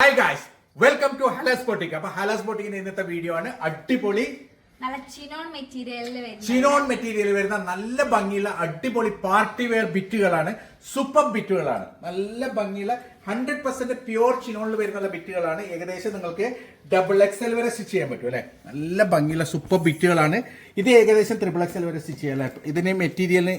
Hi guys welcome to Halas boutique അപ്പൊ ഹലാസ് ബോട്ടിക്കിന്റെ ഇന്നത്തെ video ആണ്. അടിപൊളി നല്ല ചിനോൺ മെറ്റീരിയലിൽ ചിനോൺ മെറ്റീരിയൽ വരുന്ന നല്ല ഭംഗിയുള്ള അടിപൊളി പാർട്ടി വെയർ ബിറ്റുകളാണ് സൂപ്പർ ബിറ്റുകളാണ് നല്ല ഭംഗിയുള്ള ഹൺഡ്രഡ് പെർസെന്റ് പ്യുവർ ചിനോണിൽ വരുന്ന ബിറ്റുകളാണ് ഏകദേശം നിങ്ങൾക്ക് ഡബിൾ എക്സ് എൽ വരെ സ്റ്റിച്ച് ചെയ്യാൻ പറ്റും അല്ലെ? നല്ല ഭംഗിയുള്ള സൂപ്പർ ബിറ്റുകളാണ് ഇത് ഏകദേശം ത്രിബിൾ എക്സ് എൽ വരെ സ്റ്റിച്ച് ചെയ്യാൻ ഇതിന് മെറ്റീരിയലിന്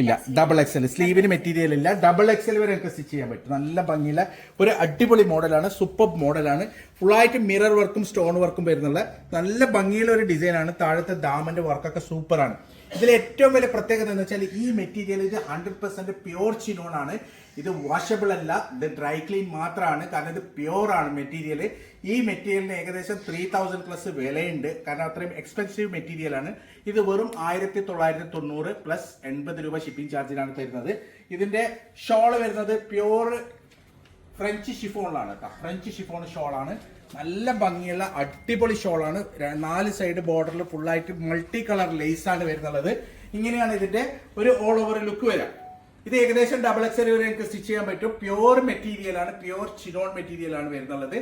ഇല്ല ഡബിൾ എക്സൽ സ്ലീവിന് മെറ്റീരിയൽ ഇല്ല. ഡബിൾ എക്സൽ വരെ നമുക്ക് സ്റ്റിച്ച് ചെയ്യാൻ പറ്റും. നല്ല ഭംഗിയുള്ള ഒരു അടിപൊളി മോഡലാണ് സൂപ്പർ മോഡലാണ്. ഫുള്ളായിട്ട് മിറർ വർക്കും സ്റ്റോൺ വർക്കും വരുന്നുള്ള നല്ല ഭംഗിയുള്ള ഒരു ഡിസൈനാണ് താഴത്തെ ദാമന്റെ വർക്കൊക്കെ സൂപ്പറാണ് ഇതിൽ ഏറ്റവും വലിയ പ്രത്യേകത എന്ന് വെച്ചാൽ ഈ മെറ്റീരിയൽ ഇത് ഹൺഡ്രഡ് പെർസെന്റ് പ്യോർ ചിനോൺ ആണ്. ഇത് വാഷബിൾ അല്ല ഇത് ഡ്രൈ ക്ലീൻ മാത്രമാണ് കാരണം ഇത് പ്യോർ ആണ് മെറ്റീരിയൽ ഈ മെറ്റീരിയലിന് ഏകദേശം ത്രീ തൗസൻഡ് പ്ലസ് വിലയുണ്ട്. കാരണം അത്രയും എക്സ്പെൻസീവ് മെറ്റീരിയൽ ആണ്. ഇത് വെറും ആയിരത്തി തൊള്ളായിരത്തി തൊണ്ണൂറ് പ്ലസ് എൺപത് രൂപ ഷിപ്പിംഗ് ചാർജിലാണ് തരുന്നത്. ഇതിന്റെ ഷോൾ വരുന്നത് പ്യോർ ഫ്രഞ്ച് ഷിഫോണിലാണ് കേട്ടോ ഫ്രഞ്ച് ഷിഫോൺ ഷോളാണ് നല്ല ഭംഗിയുള്ള അടിപൊളി ഷോളാണ്. നാല് സൈഡ് ബോർഡറിൽ ഫുള്ളായിട്ട് മൾട്ടി കളർ ലേസ് ആണ് വരുന്നുള്ളത്. ഇങ്ങനെയാണ് ഇതിന്റെ ഒരു ഓൾ ഓവർ ലുക്ക് വരാം. ഇത് ഏകദേശം ഡബിൾ എക്സൽ വരെ നിങ്ങൾക്ക് സ്റ്റിച്ച് ചെയ്യാൻ പറ്റും. പ്യോർ മെറ്റീരിയൽ ആണ് പ്യോർ ചിനോൺ മെറ്റീരിയൽ ആണ് വരുന്നുള്ളത്.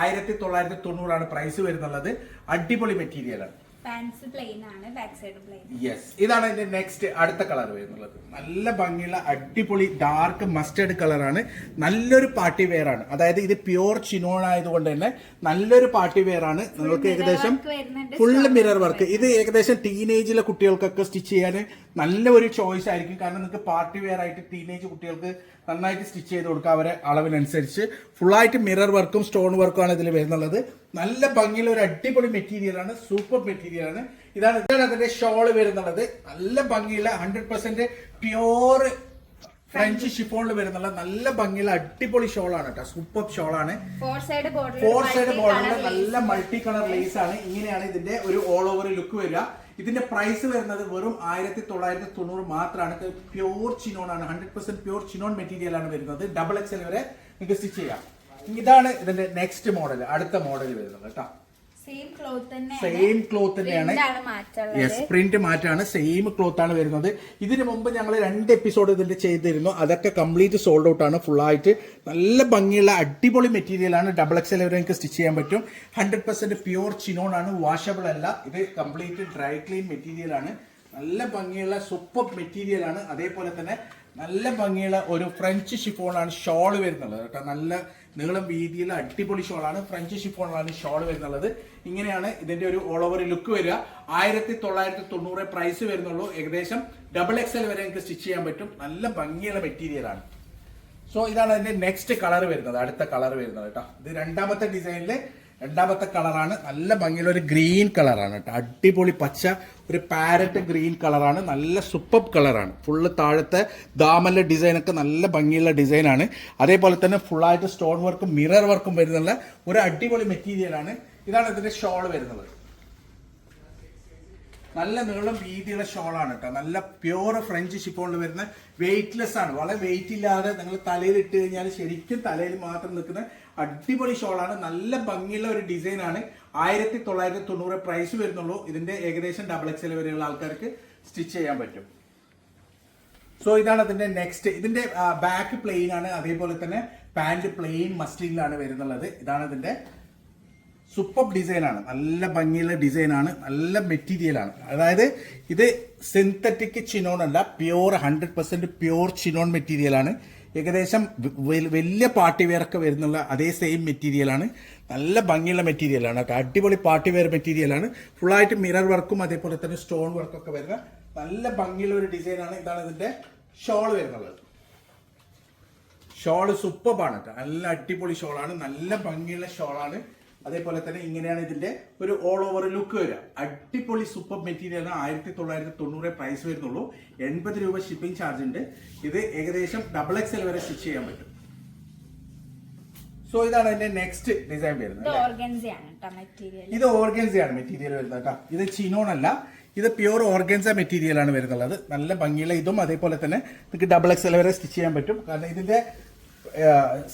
ആയിരത്തി തൊള്ളായിരത്തി തൊണ്ണൂറാണ് പ്രൈസ് വരുന്നുള്ളത്. അടിപൊളി മെറ്റീരിയൽ ആണ്. പാൻസ് പ്ലെയിൻ ആണ് ബാക്ക് സൈഡ് പ്ലെയിൻ യെസ് ഇതാണ് എന്റെ നെക്സ്റ്റ് അടുത്ത കളർ വരുന്നുള്ളത്. നല്ല ഭംഗിയുള്ള അടിപൊളി ഡാർക്ക് മസ്റ്റേർഡ് കളറാണ് നല്ലൊരു പാർട്ടി വെയർ ആണ്. അതായത് ഇത് പ്യുവർ ചിനോൺ ആയതുകൊണ്ട് തന്നെ നല്ലൊരു പാർട്ടി വെയർ ആണ്. നിങ്ങൾക്ക് ഏകദേശം ഫുൾ മിറർ വർക്ക് ഇത് ഏകദേശം ടീനേജിലെ കുട്ടികൾക്കൊക്കെ സ്റ്റിച്ച് ചെയ്യാൻ നല്ല ഒരു ചോയ്സ് ആയിരിക്കും. കാരണം നിങ്ങൾക്ക് പാർട്ടി വെയർ ആയിട്ട് ടീനേജ് കുട്ടികൾക്ക് നന്നായിട്ട് സ്റ്റിച്ച് ചെയ്ത് കൊടുക്കുക. അവരെ അളവിനനുസരിച്ച് ഫുള്ളായിട്ട് മിറർ വർക്കും സ്റ്റോൺ വർക്കും ആണ് ഇതിൽ വരുന്നുള്ളത്. നല്ല ഭംഗിയുള്ള ഒരു അടിപൊളി മെറ്റീരിയലാണ് സൂപ്പർ മെറ്റീരിയലാണ് ഇതാണ് ഇതാണ് അതിന്റെ ഷോൾ വരുന്നുള്ളത്. നല്ല ഭംഗിയുള്ള ഹൺഡ്രഡ് പെർസെന്റ് പ്യോർ ഫ്രഞ്ച് ഷിഫോണിൽ വരുന്നുള്ള നല്ല ഭംഗിയുള്ള അടിപൊളി ഷോളാണ് കേട്ടോ. സൂപ്പർ ഷോളാണ് four side border four side ബോർഡറിൽ നല്ല മൾട്ടി കളർ ലേസ് ആണ്. ഇങ്ങനെയാണ് ഇതിന്റെ ഒരു ഓൾ ഓവർ ലുക്ക് വരിക. ഇതിന്റെ പ്രൈസ് വരുന്നത് വെറും ആയിരത്തി തൊള്ളായിരത്തി തൊണ്ണൂറ് മാത്രമാണ് പ്യോർ ചിനോൺ ആണ്. Hundred percent pure chinon material ആണ് വരുന്നത്. ഡബിൾ എക്സ് എൽ വരെ നിങ്ങൾക്ക് സ്റ്റിച്ച് ചെയ്യാം. ഇതാണ് ഇതിന്റെ നെക്സ്റ്റ് മോഡൽ അടുത്ത മോഡൽ വരുന്നത് കേട്ടോ. സെയിം ക്ലോത്ത് തന്നെയാണ്. യെസ് പ്രിന്റ് മാറ്റാണ്. സെയിം ക്ലോത്ത് ആണ് വരുന്നത്. ഇതിനു മുമ്പ് ഞങ്ങൾ രണ്ട് എപ്പിസോഡ് ഇതിന്റെ ചെയ്തിരുന്നു. അതൊക്കെ കംപ്ലീറ്റ് സോൾഡ് ഔട്ട് ആണ്. ഫുൾ ആയിട്ട് നല്ല ഭംഗിയുള്ള അടിപൊളി മെറ്റീരിയൽ ആണ്. ഡബിൾ എക്സൽ വരെ നിങ്ങൾക്ക് സ്റ്റിച്ച് ചെയ്യാൻ പറ്റും. ഹൺഡ്രഡ് പെർസെന്റ് പ്യൂർ ചിനോൺ ആണ്. വാഷബിൾ അല്ല. ഇത് കംപ്ലീറ്റ് ഡ്രൈ ക്ലീൻ മെറ്റീരിയൽ ആണ്. നല്ല ഭംഗിയുള്ള സൂപ്പർ മെറ്റീരിയൽ ആണ്. അതേപോലെ തന്നെ നല്ല ഭംഗിയുള്ള ഒരു ഫ്രഞ്ച് ഷിഫോൺ ആണ്. ഷോൾ വരുന്നത് കേട്ടോ. നല്ല നീളം വീതിയിൽ അടിപൊളി ഷോളാണ്. ഫ്രഞ്ച് ഷിഫോണാണ് ഷോൾ വരുന്നുള്ളത്. ഇങ്ങനെയാണ് ഇതിന്റെ ഒരു ഓൾ ഓവർ ലുക്ക് വരിക. ആയിരത്തി തൊള്ളായിരത്തി തൊണ്ണൂറ് പ്രൈസ് വരുന്നുള്ളൂ. ഏകദേശം ഡബിൾ എക്സ് എൽ വരെ നിങ്ങൾക്ക് സ്റ്റിച്ച് ചെയ്യാൻ പറ്റും. നല്ല ഭംഗിയുള്ള മെറ്റീരിയലാണ് സോ ഇതാണ് അതിന്റെ നെക്സ്റ്റ് കളർ വരുന്നത്. അടുത്ത കളർ വരുന്നത് കേട്ടോ. ഇത് രണ്ടാമത്തെ ഡിസൈനിലെ രണ്ടാമത്തെ കളറാണ്. നല്ല ഭംഗിയുള്ള ഒരു ഗ്രീൻ കളറാണ് കേട്ടോ. അടിപൊളി പച്ച ഒരു പാരറ്റ് ഗ്രീൻ കളറാണ്. നല്ല സൂപ്പർ കളറാണ്. ഫുള്ള് താഴത്തെ ദാമന്റെ ഡിസൈനൊക്കെ നല്ല ഭംഗിയുള്ള ഡിസൈനാണ് അതേപോലെ തന്നെ ഫുള്ളായിട്ട് സ്റ്റോൺ വർക്കും മിറർ വർക്കും വരുന്നുള്ള ഒരു അടിപൊളി മെറ്റീരിയലാണ് ഇതാണ് ഇതിന്റെ ഷോൾ വരുന്നത്. നല്ല നീളം വീതിയുള്ള ഷോളാണ് കേട്ടോ. നല്ല പ്യുവർ ഫ്രഞ്ച് ഷിഫോണിൽ വരുന്ന വെയിറ്റ്ലെസ് ആണ്. വളരെ വെയിറ്റ് ഇല്ലാതെ നിങ്ങൾ തലയിൽ ഇട്ട് കഴിഞ്ഞാൽ ശരിക്കും തലയിൽ മാത്രം നിൽക്കുന്ന അടിപൊളി ഷോളാണ്. നല്ല ഭംഗിയുള്ള ഒരു ഡിസൈൻ ആണ്. ആയിരത്തി തൊള്ളായിരത്തി തൊണ്ണൂറ് പ്രൈസ് വരുന്നുള്ളൂ. ഇതിന്റെ ഏകദേശം ഡബിൾ എക്സ് എൽ വരെയുള്ള ആൾക്കാർക്ക് സ്റ്റിച്ച് ചെയ്യാൻ പറ്റും. സോ ഇതാണ് അതിന്റെ നെക്സ്റ്റ് ഇതിന്റെ ബാക്ക് പ്ലെയിൻ ആണ്. അതേപോലെ തന്നെ പാന്റ് പ്ലെയിൻ മസ്ലിനിലാണ് വരുന്നുള്ളത്. ഇതാണ് ഇതിന്റെ സൂപ്പർ ഡിസൈനാണ് നല്ല ഭംഗിയുള്ള ഡിസൈനാണ് നല്ല മെറ്റീരിയലാണ് അതായത് ഇത് സിന്തറ്റിക് ചിനോൺ അല്ല pure hundred percent pure chinon മെറ്റീരിയലാണ് ഏകദേശം വലിയ പാർട്ടി വെയർ ഒക്കെ വരുന്നുള്ള അതേ സെയിം മെറ്റീരിയലാണ് നല്ല ഭംഗിയുള്ള മെറ്റീരിയലാണ് കേട്ടോ. അടിപൊളി പാർട്ടി വെയർ മെറ്റീരിയലാണ് ഫുള്ളായിട്ട് മിറർ വർക്കും അതേപോലെ തന്നെ സ്റ്റോൺ വർക്കൊക്കെ വരുന്ന നല്ല ഭംഗിയുള്ള ഒരു ഡിസൈനാണ് ഇതാണ് ഇതിന്റെ ഷോൾ വരുന്നുള്ളത് ഷോൾ സൂപ്പറാണ് ആണ് നല്ല അടിപൊളി ഷോളാണ് നല്ല ഭംഗിയുള്ള ഷോളാണ് അതേപോലെ തന്നെ ഇങ്ങനെയാണ് ഇതിന്റെ ഒരു ഓൾ ഓവർ ലുക്ക് വരിക. അടിപൊളി സൂപ്പർ മെറ്റീരിയലാണ് ആയിരത്തി തൊള്ളായിരത്തി തൊണ്ണൂറ് പ്രൈസ് വരുന്നുള്ളൂ. എൺപത് രൂപ ഷിപ്പിംഗ് ചാർജ് ഉണ്ട്. ഇത് ഏകദേശം ഡബിൾ എക്സ് എൽ വരെ സ്റ്റിച്ച് ചെയ്യാൻ പറ്റും. സോ ഇതാണ് അതിന്റെ നെക്സ്റ്റ് ഡിസൈൻ വരുന്നത് ഇത് ഓർഗൻസിയാണ് ആണ് മെറ്റീരിയൽ ഇത് ഓർഗൻസയാണ് മെറ്റീരിയൽ വരുന്നത് കേട്ടോ. ഇത് ചിനോൺ അല്ല. ഇത് പ്യുവർ ഓർഗൻസ മെറ്റീരിയൽ ആണ് വരുന്നുള്ളത്. നല്ല ഭംഗിയുള്ള ഇതും അതേപോലെ തന്നെ നിങ്ങൾക്ക് ഡബിൾ എക്സ് എൽ വരെ സ്റ്റിച്ച് ചെയ്യാൻ പറ്റും. കാരണം ഇതിന്റെ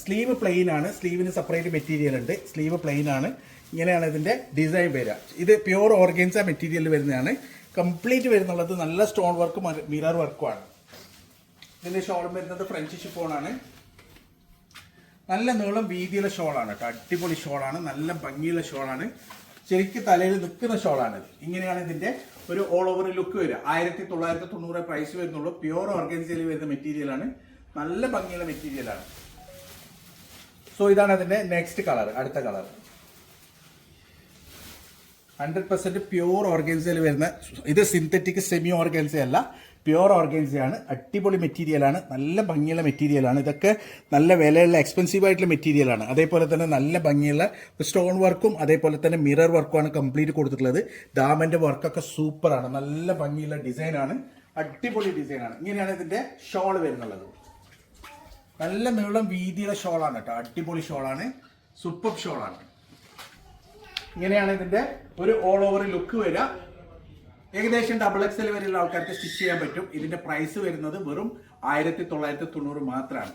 സ്ലീവ് പ്ലെയിൻ ആണ്. സ്ലീവിന് സെപ്പറേറ്റ് മെറ്റീരിയൽ ഉണ്ട്. സ്ലീവ് പ്ലെയിൻ ആണ്. ഇങ്ങനെയാണ് ഇതിന്റെ ഡിസൈൻ വരിക. ഇത് പ്യൂർ ഓർഗൻസ മെറ്റീരിയൽ വരുന്നതാണ്. കംപ്ലീറ്റ് വരുന്നുള്ളത് നല്ല സ്റ്റോൺ വർക്കും മിറർ വർക്കും ആണ്. ഇതിന്റെ ഷോൾ വരുന്നത് ഫ്രഞ്ച് ആണ്. നല്ല നീളം വീതിയുള്ള ഷോളാണ് കേട്ടോ. അടിപൊളി ഷോളാണ് നല്ല ഭംഗിയുള്ള ഷോളാണ് ശരിക്കും തലയിൽ നിൽക്കുന്ന ഷോളാണിത് ഇങ്ങനെയാണ് ഇതിന്റെ ഒരു ഓൾ ഓവർ ലുക്ക് വരിക. ആയിരത്തി തൊള്ളായിരത്തി തൊണ്ണൂറ് പ്രൈസ് വരുന്നുള്ളൂ പ്യുവർ ഓർഗൻസിയിൽ വരുന്ന മെറ്റീരിയലാണ് നല്ല ഭംഗിയുള്ള മെറ്റീരിയലാണ് സോ ഇതാണ് അതിന്റെ നെക്സ്റ്റ് കളർ അടുത്ത കളർ ഹൺഡ്രഡ് പെർസെന്റ് പ്യൂർ ഓർഗൻസയിൽ വരുന്ന ഇത് സിന്തറ്റിക് സെമി ഓർഗൻസ അല്ല പ്യുവർ ഓർഗൻസയാണ് അടിപൊളി മെറ്റീരിയലാണ് നല്ല ഭംഗിയുള്ള മെറ്റീരിയലാണ് ഇതൊക്കെ നല്ല വിലയുള്ള എക്സ്പെൻസീവ് ആയിട്ടുള്ള മെറ്റീരിയലാണ് അതേപോലെ തന്നെ നല്ല ഭംഗിയുള്ള സ്റ്റോൺ വർക്കും അതേപോലെ തന്നെ മിറർ വർക്കുമാണ് കംപ്ലീറ്റ് കൊടുത്തിട്ടുള്ളത്. ദാമന്റെ വർക്കൊക്കെ സൂപ്പറാണ് നല്ല ഭംഗിയുള്ള ഡിസൈനാണ് അടിപൊളി ഡിസൈനാണ് ഇങ്ങനെയാണ് ഇതിന്റെ ഷോൾ വരുന്നുള്ളത്. നല്ല നീളം വീതിയുടെ ഷോളാണ് കേട്ടോ. അടിപൊളി ഷോളാണ്. സൂപ്പർ ഷോളാണ്. ഇങ്ങനെയാണ് ഇതിന്റെ ഒരു ഓൾ ഓവർ ലുക്ക് വരിക. ഏകദേശം ഡബിൾ എക്സൽ വരെയുള്ള ആൾക്കാർക്ക് സ്റ്റിച്ച് ചെയ്യാൻ പറ്റും. ഇതിന്റെ പ്രൈസ് വരുന്നത് വെറും ആയിരത്തി തൊള്ളായിരത്തി തൊണ്ണൂറ് മാത്രമാണ്.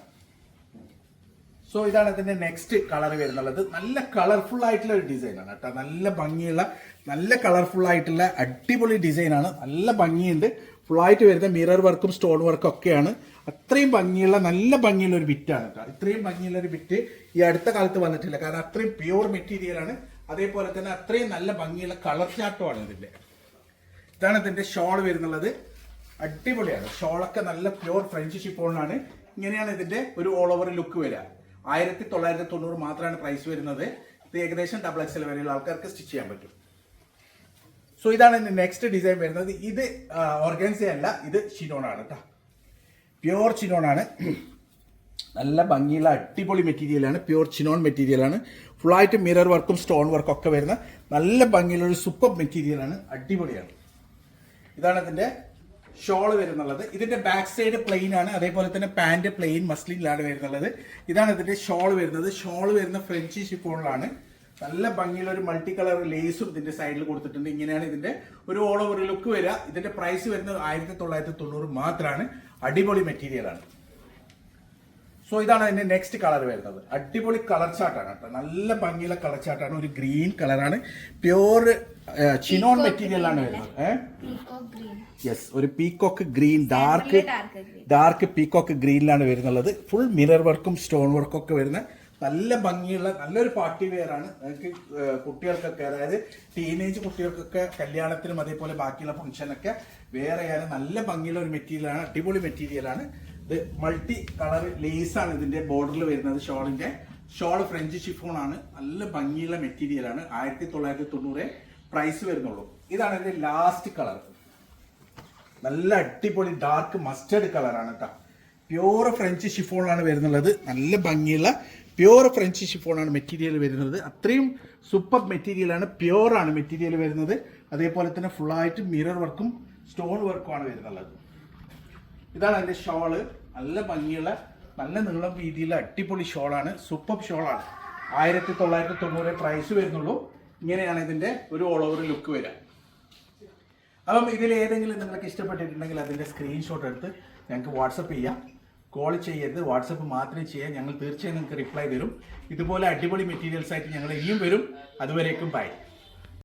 സോ ഇതാണ് ഇതിന്റെ നെക്സ്റ്റ് കളർ വരുന്നുള്ളത്. നല്ല കളർഫുൾ ആയിട്ടുള്ള ഒരു ഡിസൈനാണ് കേട്ടോ. നല്ല ഭംഗിയുള്ള നല്ല കളർഫുൾ ആയിട്ടുള്ള അടിപൊളി ഡിസൈനാണ് നല്ല ഭംഗിയുണ്ട്. ആയിട്ട് വരുന്ന മിറർ വർക്കും സ്റ്റോൺ വർക്കും ഒക്കെയാണ്. അത്രയും ഭംഗിയുള്ള നല്ല ഭംഗിയുള്ള ഒരു ബിറ്റാണ് കേട്ടോ. ഇത്രയും ഭംഗിയുള്ള ഒരു ബിറ്റ് ഈ അടുത്ത കാലത്ത് വന്നിട്ടില്ല. കാരണം അത്രയും പ്യുവർ മെറ്റീരിയലാണ് അതേപോലെ തന്നെ അത്രയും നല്ല ഭംഗിയുള്ള കളർ ചാട്ടമാണ് ഇതിന്റെ. ഇതാണ് ഇതിന്റെ ഷോൾ വരുന്നുള്ളത്. അടിപൊളിയാണ്. ഷോളൊക്കെ നല്ല പ്യുവർ ഫ്രഞ്ച് ഷിപ്പോളിനാണ് ഇങ്ങനെയാണ് ഇതിന്റെ ഒരു ഓൾ ഓവർ ലുക്ക് വരിക. ആയിരത്തി തൊള്ളായിരത്തി തൊണ്ണൂറ് മാത്രമാണ് പ്രൈസ് വരുന്നത്. ഇത് ഏകദേശം ഡബിൾ എക്സ് എൽ വരെയുള്ള ആൾക്കാർക്ക് സ്റ്റിച്ച് ചെയ്യാൻ പറ്റും. സോ ഇതാണ് നെക്സ്റ്റ് ഡിസൈൻ വരുന്നത്. ഇത് ഓർഗൻസ അല്ല ഇത് ഷിനോൺ ആണ് കേട്ടോ പ്യുവർ ചിനോൺ ആണ്. നല്ല ഭംഗിയുള്ള അടിപൊളി മെറ്റീരിയലാണ് പ്യുവർ ചിനോൺ മെറ്റീരിയലാണ് ഫുള്ളായിട്ട് മിറർ വർക്കും സ്റ്റോൺ വർക്കും ഒക്കെ വരുന്ന നല്ല ഭംഗിയുള്ള ഒരു സൂപ്പർ മെറ്റീരിയലാണ് അടിപൊളിയാണ്. ഇതാണ് ഇതിന്റെ ഷോൾ വരുന്നുള്ളത്. ഇതിന്റെ ബാക്ക് സൈഡ് പ്ലെയിൻ ആണ്. അതേപോലെ തന്നെ പാന്റ് പ്ലെയിൻ മസ്ലിനിലാണ് വരുന്നുള്ളത്. ഇതാണ് ഇതിന്റെ ഷോൾ വരുന്നത്. ഷോൾ വരുന്ന ഫ്രഞ്ച് ഷിഫോണിലാണ് നല്ല ഭംഗിയുള്ള ഒരു മൾട്ടി കളർ ലേസും ഇതിന്റെ സൈഡിൽ കൊടുത്തിട്ടുണ്ട്. ഇങ്ങനെയാണ് ഇതിന്റെ ഒരു ഓൾ ഓവർ ലുക്ക് വരിക. ഇതിന്റെ പ്രൈസ് വരുന്നത് ആയിരത്തി തൊള്ളായിരത്തി തൊണ്ണൂറ് മാത്രമാണ് അടിപൊളി മെറ്റീരിയലാണ് സോ ഇതാണ് അതിന്റെ നെക്സ്റ്റ് കളർ വരുന്നത്. അടിപൊളി കളർ ചാർട്ടാണ് കേട്ടോ. നല്ല ഭംഗിയുള്ള കളർ ചാർട്ടാണ് ഒരു ഗ്രീൻ കളറാണ് പ്യുവർ ചിനോൺ മെറ്റീരിയലാണ് വരുന്നത്. യെസ് ഒരു peacock green dark dark green dark peacock ഗ്രീനിലാണ് വരുന്നുള്ളത്. ഫുൾ മിറർ വർക്കും സ്റ്റോൺ വർക്കും ഒക്കെ വരുന്ന നല്ല ഭംഗിയുള്ള നല്ലൊരു പാർട്ടി വെയറാണ് നിങ്ങൾക്ക് കുട്ടികൾക്കൊക്കെ അതായത് ടീനേജ് കുട്ടികൾക്കൊക്കെ കല്യാണത്തിനും അതേപോലെ ബാക്കിയുള്ള ഫംഗ്ഷനൊക്കെ വെയർ ചെയ്യാൻ നല്ല ഭംഗിയുള്ള ഒരു മെറ്റീരിയലാണ് അടിപൊളി മെറ്റീരിയലാണ് ഇത് മൾട്ടി കളർ ലേസ് ആണ് ഇതിന്റെ ബോർഡറിൽ വരുന്നത് ഷോളിന്റെ ഷോൾ ഫ്രഞ്ച് ഷിഫോൺ ആണ്. നല്ല ഭംഗിയുള്ള മെറ്റീരിയലാണ് ആയിരത്തി തൊള്ളായിരത്തി തൊണ്ണൂറ് പ്രൈസ് വരുന്നുള്ളൂ. ഇതാണ് ഇതിന്റെ ലാസ്റ്റ് കളർ നല്ല അടിപൊളി ഡാർക്ക് മസ്റ്റേർഡ് കളറാണ് കേട്ടോ പ്യൂർ ഫ്രഞ്ച് ഷിഫോണാണ് വരുന്നുള്ളത്. നല്ല ഭംഗിയുള്ള പ്യൂർ ഫ്രഞ്ച് ഷിഫോണാണ് മെറ്റീരിയൽ വരുന്നത്. അത്രയും സൂപ്പർ മെറ്റീരിയലാണ് പ്യുവറാണ് മെറ്റീരിയൽ വരുന്നത്. അതേപോലെ തന്നെ ഫുള്ളായിട്ട് മിറർ വർക്കും സ്റ്റോൺ വർക്കുമാണ് വരുന്നുള്ളത്. ഇതാണ് അതിന്റെ ഷോൾ നല്ല ഭംഗിയുള്ള നല്ല നീളം വീതിയുള്ള അടിപൊളി ഷോളാണ് സൂപ്പർ ഷോളാണ് ആയിരത്തി തൊള്ളായിരത്തി തൊണ്ണൂറ് പ്രൈസ് വരുന്നുള്ളൂ. ഇങ്ങനെയാണ് ഇതിന്റെ ഒരു ഓൾ ഓവർ ലുക്ക് വരിക. അപ്പം ഇതിൽ ഏതെങ്കിലും നിങ്ങൾക്ക് ഇഷ്ടപ്പെട്ടിട്ടുണ്ടെങ്കിൽ അതിന്റെ സ്ക്രീൻഷോട്ട് എടുത്ത് ഞങ്ങൾക്ക് വാട്സപ്പ് ചെയ്യാം. കോൾ ചെയ്യരുത്. വാട്സപ്പ് മാത്രമേ ചെയ്യാൻ ഞങ്ങൾ തീർച്ചയായും നിങ്ങൾക്ക് റിപ്ലൈ തരും. ഇതുപോലെ അടിപൊളി മെറ്റീരിയൽസ് ആയിട്ട് ഞങ്ങൾ ഇനിയും വരും. അതുവരേക്കും ബൈ